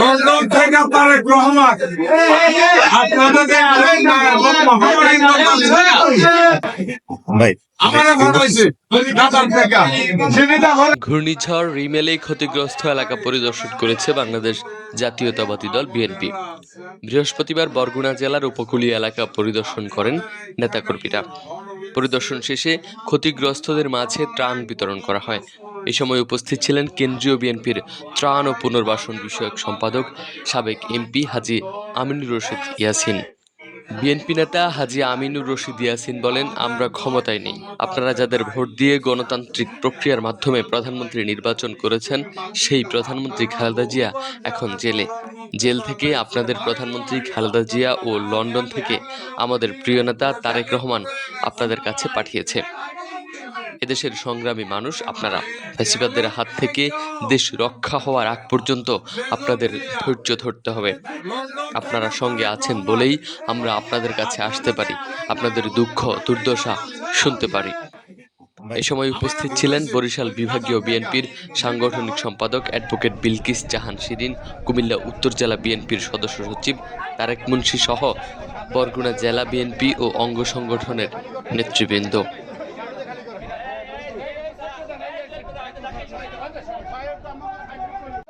London থেকে তারেক রহমান আপনাদেরকে ঘূর্ণিঝড় রিমেলে ক্ষতিগ্রস্ত এলাকা পরিদর্শন করেছে বাংলাদেশ জাতীয়তাবাদী দল বিএনপি। বৃহস্পতিবার বরগুনা জেলার উপকূলীয় এলাকা পরিদর্শন করেন নেতাকর্মীরা। পরিদর্শন শেষে ক্ষতিগ্রস্তদের মাঝে ত্রাণ বিতরণ করা হয়। এই সময় উপস্থিত ছিলেন কেন্দ্রীয় বিএনপির ত্রাণ ও পুনর্বাসন বিষয়ক সম্পাদক সাবেক এমপি হাজি আমিনুর রশিদ ইয়াসিন। বিএনপি নেতা হাজি আমিনুর রশিদ ইয়াসিন বলেন, আমরা ক্ষমতায় নেই। আপনারা যাদের ভোট দিয়ে গণতান্ত্রিক প্রক্রিয়ার মাধ্যমে প্রধানমন্ত্রী নির্বাচন করেছেন, সেই প্রধানমন্ত্রী খালেদা জিয়া এখন জেলে। জেল থেকে আপনাদের প্রধানমন্ত্রী খালেদা জিয়া ও লন্ডন থেকে আমাদের প্রিয় নেতা তারেক রহমান আপনাদের কাছে পাঠিয়েছে। এদেশের সংগ্রামী মানুষ, আপনারা ফ্যাসিবাদদের হাত থেকে দেশ রক্ষা হওয়ার আগ পর্যন্ত আপনাদের ধৈর্য ধরতে হবে। আপনারা সঙ্গে আছেন বলেই আমরা আপনাদের কাছে আসতে পারি, আপনাদের দুঃখ, দুর্দশা শুনতে পারি। এই সময় উপস্থিত ছিলেন বরিশাল বিভাগীয় বিএনপির সাংগঠনিক সম্পাদক অ্যাডভোকেট বিলকিস জাহান শিরিন, কুমিল্লা উত্তর জেলা বিএনপির সদস্য সচিব তারেক মুন্সি সহ বরগুনা জেলা বিএনপি ও অঙ্গ সংগঠনের নেতৃবৃন্দ। Feiern, dann machen wir eine Runde.